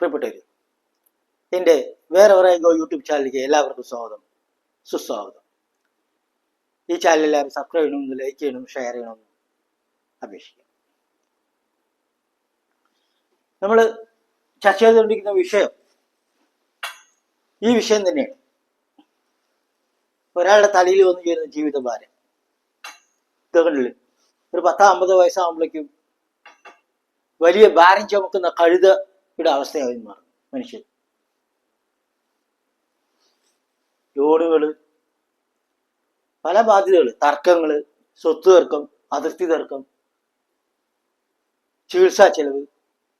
പ്രിയപ്പെട്ടവര് എന്റെ വേറെ go YouTube ചാനലിലേക്ക് എല്ലാവർക്കും സ്വാഗതം. സുസ്വാഗതം. ഈ ചാനൽ എല്ലാവരും സബ്സ്ക്രൈബ് ചെയ്യണമെന്ന് ലൈക്ക് ചെയ്യണം ഷെയർ ചെയ്യണമെന്ന് അപേക്ഷിക്കാം. നമ്മൾ ചർച്ച ചെയ്തുകൊണ്ടിരിക്കുന്ന വിഷയം ഈ വിഷയം തന്നെയാണ്. ഒരാളുടെ തലയിൽ വന്നു ചേരുന്ന ജീവിതഭാരം ഇതുകൊണ്ടില്ല ഒരു പത്താം അമ്പത് വയസ്സാകുമ്പോഴേക്കും വലിയ ഭാരം ചുമക്കുന്ന കഴുതയുടെ അവസ്ഥയായി മാറും മനുഷ്യൻ. ലോണുകൾ പല ബാധ്യതകൾ തർക്കങ്ങൾ സ്വത്ത് തർക്കം അതിർത്തി തർക്കം ചികിത്സാ ചെലവ്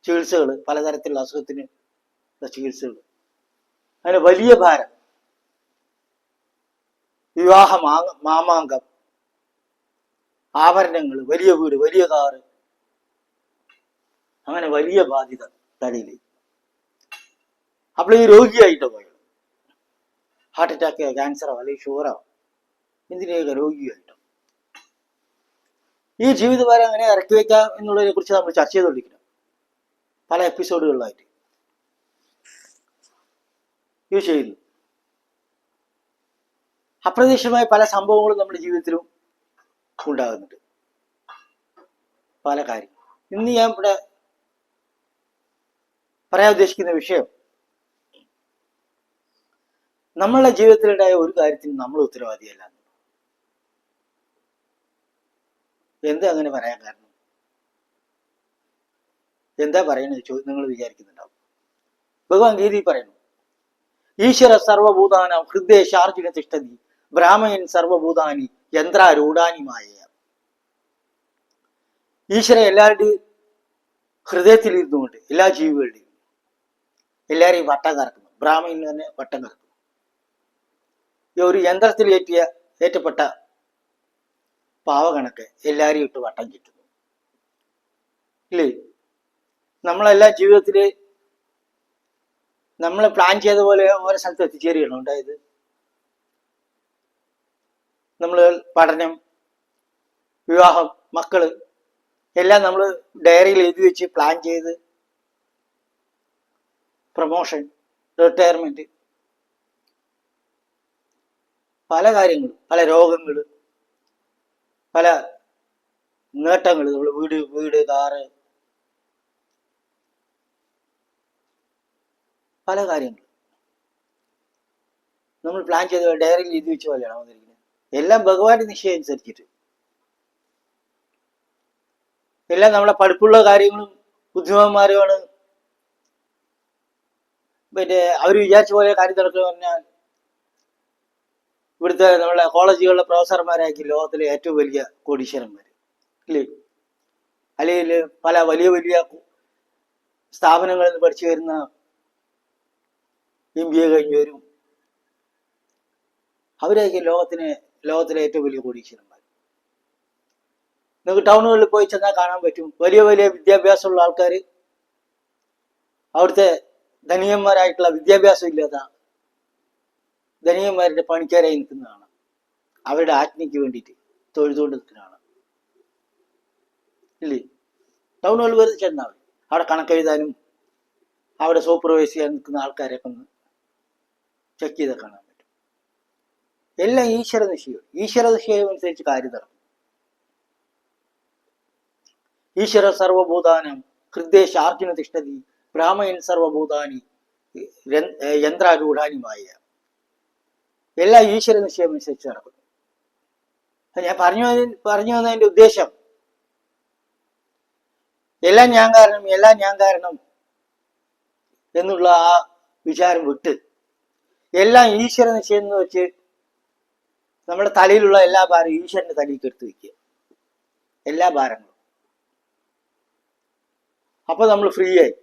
ചികിത്സകൾ പലതരത്തിലുള്ള അസുഖത്തിന് ചികിത്സകൾ അങ്ങനെ വലിയ ഭാരം. വിവാഹ മാമാങ്കം ആഭരണങ്ങൾ വലിയ വീട് വലിയ കാറ് അങ്ങനെ വലിയ ബാധ്യത. തലയിൽ അപ്പോൾ ഈ രോഗിയായിട്ടോ പോയത് ഹാർട്ട് അറ്റാക്കോ ക്യാൻസറോ അല്ലെങ്കിൽ ഷുഗറോ? എന്തിനൊക്കെ രോഗിയായിട്ടോ? ഈ ജീവിതഭാരം അങ്ങനെ ഇറക്കി വെക്കാം എന്നുള്ളതിനെ കുറിച്ച് നമ്മൾ ചർച്ച ചെയ്തുകൊണ്ടിരിക്കണം പല എപ്പിസോഡുകളിലായിട്ട്. ഇത് ചെയ്യുന്നു അപ്രതീക്ഷിതമായ പല സംഭവങ്ങളും നമ്മുടെ ജീവിതത്തിലും ഉണ്ടാകുന്നുണ്ട്. പല കാര്യങ്ങളും. ഇന്ന് ഞാൻ ഇവിടെ പറയാൻ ഉദ്ദേശിക്കുന്ന വിഷയം. നമ്മളുടെ ജീവിതത്തിലുണ്ടായ ഒരു കാര്യത്തിന് നമ്മൾ ഉത്തരവാദിയല്ല. എന്താ അങ്ങനെ പറയാൻ കാരണം? എന്താ പറയുന്നത് ചോദ്യം നിങ്ങൾ വിചാരിക്കുന്നുണ്ടാവും. ഭഗവാൻ ഗീതി പറയുന്നു ഈശ്വര സർവഭൂതാന ഹൃദയ ശാർജിന തിഷ്ടതി ബ്രാഹ്മയൻ സർവഭൂതാനി യന്ത്രാരൂഢാനിമായ ഈശ്വര എല്ലാവരുടെയും ഹൃദയത്തിൽ ഇരുന്നുകൊണ്ട് എല്ലാ ജീവികളുടെയും എല്ലാവരെയും വട്ടം കറക്കുന്നു. ബ്രാഹ്മണൻ തന്നെ വട്ടം കറക്കുന്നു. ഈ ഒരു യന്ത്രത്തിൽ ഏറ്റിയ ഏറ്റപ്പെട്ട പാവകണക്ക് എല്ലാവരെയും ഇട്ട് വട്ടം ചുറ്റുന്നു. ഇല്ലേ? നമ്മളെല്ലാ ജീവിതത്തിൽ നമ്മൾ പ്ലാൻ ചെയ്ത പോലെ ഓരോ സ്ഥലത്ത് എത്തിച്ചേരുകയാണ്. ഉണ്ടായത് നമ്മൾ പഠനം വിവാഹം മക്കൾ എല്ലാം നമ്മൾ ഡയറിയിൽ എഴുതി വെച്ച് പ്ലാൻ ചെയ്ത് പ്രൊമോഷൻ റിട്ടയർമെന്റ് പല കാര്യങ്ങളും പല രോഗങ്ങൾ പല നേട്ടങ്ങൾ നമ്മൾ വീട് വീട് കാറ് പല കാര്യങ്ങൾ നമ്മൾ പ്ലാൻ ചെയ്ത ഡയറിയിൽ എഴുതി വെച്ച പോലെയാണ് വന്നിരിക്കുന്നത്. എല്ലാം ഭഗവാന്റെ നിശ്ചയം അനുസരിച്ചിട്ട്. എല്ലാം നമ്മളെ പഠിപ്പുള്ള കാര്യങ്ങളും ബുദ്ധിമാന്മാരുമാണ് പിന്നെ അവർ വിചാരിച്ച പോലെ കാര്യം നടക്കുക പറഞ്ഞാൽ ഇവിടുത്തെ നമ്മളെ കോളേജുകളിലെ പ്രൊഫസർമാരായിരിക്കും ലോകത്തിലെ ഏറ്റവും വലിയ കോടീശ്വരന്മാർ അല്ലേ? അല്ലെങ്കിൽ പല വലിയ വലിയ സ്ഥാപനങ്ങളിൽ നിന്ന് പഠിച്ചു വരുന്ന എം ബി എ കഴിഞ്ഞവരും അവരായിരിക്കും ലോകത്തിന് ലോകത്തിലെ ഏറ്റവും വലിയ കോടീശ്വരന്മാർ നിങ്ങൾക്ക് ടൗണുകളിൽ പോയി ചെന്നാൽ കാണാൻ പറ്റും. വലിയ വലിയ വിദ്യാഭ്യാസമുള്ള ആൾക്കാർ അവിടുത്തെ ധനികന്മാരായിട്ടുള്ള വിദ്യാഭ്യാസം ഇല്ലാത്ത ധനികന്മാരുടെ പണിക്കാരായി നിൽക്കുന്നതാണ് അവരുടെ ആജ്ഞയ്ക്ക് വേണ്ടിയിട്ട് തൊഴുതുകൊണ്ട് നിൽക്കുന്നതാണ് ഇല്ലേ ടൗണുകളിൽ വെറുതെ ചെന്നാൽ അവിടെ കണക്കെഴുതാനും അവിടെ സൂപ്പർവൈസ് ചെയ്യാൻ നിൽക്കുന്ന ആൾക്കാരെയൊക്കെ ഒന്ന് ചെക്ക് ചെയ്ത് കാണാൻ പറ്റും. എല്ലാം ഈശ്വര നിശ്ചയം ഈശ്വര നിശ്ചയം അനുസരിച്ച് കാര്യം നടക്കും. ഈശ്വര സർവഭൂതാനം ഹൃദയ ശാർജുന തിഷ്ടതി ബ്രാഹ്മയൻ സർവഭൂതാനി യന്ത്രാരൂഢാനിമായ എല്ലാം ഈശ്വര നിശ്ചയം അനുസരിച്ച് നടക്കുന്നു. ഞാൻ പറഞ്ഞു പറഞ്ഞു വന്നതിന്റെ ഉദ്ദേശം എല്ലാം ഞാൻ കാരണം എല്ലാം ഞാൻ കാരണം എന്നുള്ള ആ വിചാരം വിട്ട് എല്ലാം ഈശ്വര നിശ്ചയം എന്ന് വെച്ച് നമ്മുടെ തലയിലുള്ള എല്ലാ ഭാരവും ഈശ്വരന്റെ തലയിലേക്ക് എടുത്തു വെക്കുക. എല്ലാ ഭാരങ്ങളും. അപ്പൊ നമ്മൾ ഫ്രീ ആയി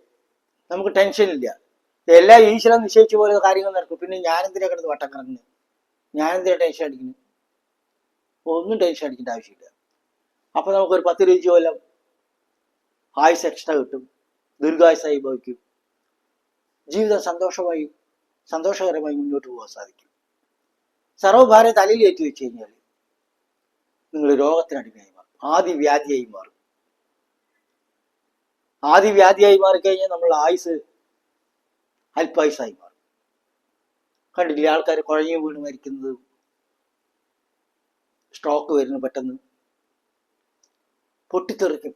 നമുക്ക് ടെൻഷൻ ഇല്ല. എല്ലാം ഈശ്വരൻ നിശ്ചയിച്ച പോലെ കാര്യങ്ങൾ നടക്കും. പിന്നെ ഞാനെന്തിനാ കിടന്ന് വട്ടം കറങ്ങുന്നത് ഞാനെന്തിനാ ടെൻഷൻ അടിക്കുന്നു? ഒന്നും ടെൻഷൻ അടിക്കേണ്ട ആവശ്യമില്ല. അപ്പൊ നമുക്കൊരു പത്ത് രൂപ കൊല്ലം ആയുസ് എക്സ്ട്രാ കിട്ടും. ദീർഘായുസായി ഭവിക്കും. ജീവിതം സന്തോഷമായി സന്തോഷകരമായി മുന്നോട്ട് പോകാൻ സാധിക്കും. സർവഭാരം തലയിൽ ഏറ്റു വെച്ച് കഴിഞ്ഞാൽ നിങ്ങൾ രോഗത്തിനടിമയായി മാറും. ആദ്യ വ്യാധിയായി മാറും. ആദ്യ വ്യാധിയായി മാറിക്കഴിഞ്ഞാൽ നമ്മൾ ആയുസ് അല്പായുസായി മാറും. കണ്ടില്ലേ ആൾക്കാർ കുഴഞ്ഞു വീണ് മരിക്കുന്നത്. സ്ട്രോക്ക് വരുന്നു പെട്ടെന്ന്. പൊട്ടിത്തെറിക്കും.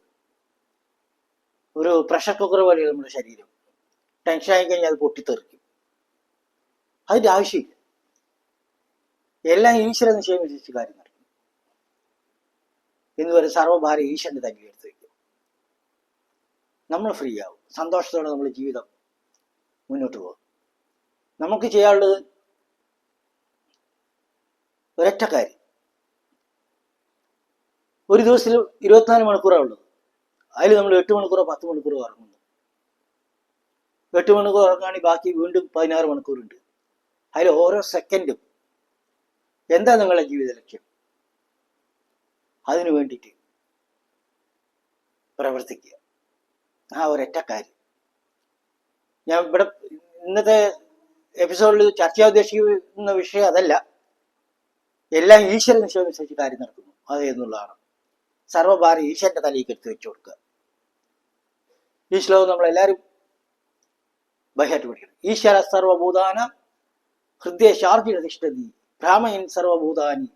ഒരു പ്രഷർ കുക്കർ പോലെയാണ് നമ്മുടെ ശരീരം. ടെൻഷൻ ആയി കഴിഞ്ഞാൽ അത് പൊട്ടിത്തെറിക്കും. അതിന്റെ ആവശ്യമില്ല. എല്ലാം ഈശ്വരൻ വിശേഷിച്ച് കാര്യം നടക്കും എന്ന് വരെ സർവഭാര ഈശ്വരന്റെ തന്നെ എടുത്ത് വയ്ക്കും നമ്മൾ ഫ്രീ ആവും. സന്തോഷത്തോടെ നമ്മൾ ജീവിതം മുന്നോട്ട് പോകും. നമുക്ക് ചെയ്യാനുള്ളത് ഒരൊറ്റ കാര്യം. ഒരു ദിവസത്തിൽ ഇരുപത്തിനാല് മണിക്കൂറാണ് ഉള്ളത്. അതിൽ നമ്മൾ എട്ട് മണിക്കൂറോ പത്ത് മണിക്കൂറോ ഉറങ്ങുന്നു. എട്ട് മണിക്കൂർ ഉറങ്ങുകയാണെങ്കിൽ ബാക്കി വീണ്ടും പതിനാറ് മണിക്കൂറുണ്ട്. അതിൽ ഓരോ സെക്കൻഡും എന്താ നിങ്ങളുടെ ജീവിത ലക്ഷ്യം? അതിനു വേണ്ടിയിട്ട് പ്രവർത്തിക്കുക. ആ ഒരൊറ്റ കാര്യം. ഞാൻ ഇവിടെ ഇന്നത്തെ എപ്പിസോഡിൽ ചർച്ച ചെയ്യാൻ ഉദ്ദേശിക്കുന്ന വിഷയം അതല്ല. എല്ലാം ഈശ്വരൻ വിശ്വസിച്ച് കാര്യം നടക്കുന്നു. അത് എന്നുള്ളതാണ്. സർവഭാരം ഈശ്വരന്റെ തലയിൽ എടുത്ത് വെച്ചു കൊടുക്കുക. ഈ ശ്ലോകം നമ്മളെല്ലാവരും ബഹിയായിട്ട് പഠിക്കണം. ഈശ്വര സർവഭൂതാന ഹൃദയ ശാർജി അധിഷ്ഠതി ഭ്രാമയൻ സർവഭൂതാനി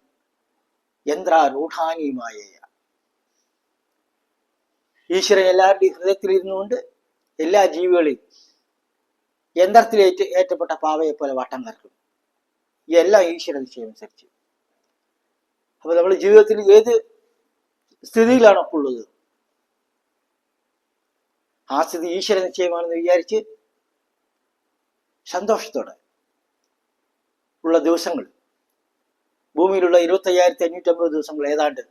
യന്ത്രാരൂഢാനി മായയ ഈശ്വരൻ എല്ലാവരുടെയും ഹൃദയത്തിൽ ഇരുന്നുകൊണ്ട് എല്ലാ ജീവികളെയും യന്ത്രത്തിലേറ്റ് ഏറ്റപ്പെട്ട പാവയെ പോലെ വട്ടം കറക്കും. എല്ലാം ഈശ്വര ദിശയനുസരിച്ച് അപ്പൊ നമ്മൾ ജീവിതത്തിൽ ഏത് സ്ഥിതിയിലാണോ ഉള്ളത്? ആ സ്ഥിതി ഈശ്വര നിശ്ചയമാണെന്ന് വിചാരിച്ച് സന്തോഷത്തോടെ ഉള്ള ദിവസങ്ങൾ ഭൂമിയിലുള്ള ഇരുപത്തയ്യായിരത്തി അഞ്ഞൂറ്റമ്പത് ദിവസങ്ങൾ ഏതാണ്ട്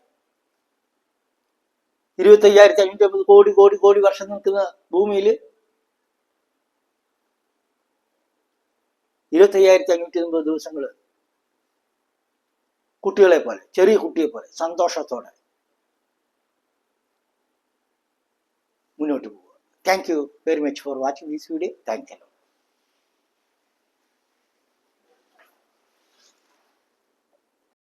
ഇരുപത്തയ്യായിരത്തി അഞ്ഞൂറ്റമ്പത് കോടി കോടി കോടി വർഷം നിൽക്കുന്ന ഭൂമിയിൽ ഇരുപത്തയ്യായിരത്തി അഞ്ഞൂറ്റി അമ്പത് ദിവസങ്ങൾ കുട്ടികളെ പോലെ ചെറിയ കുട്ടിയെ പോലെ സന്തോഷത്തോടെ മുന്നോട്ട് പോവുക. Thank you very much for watching this video thank you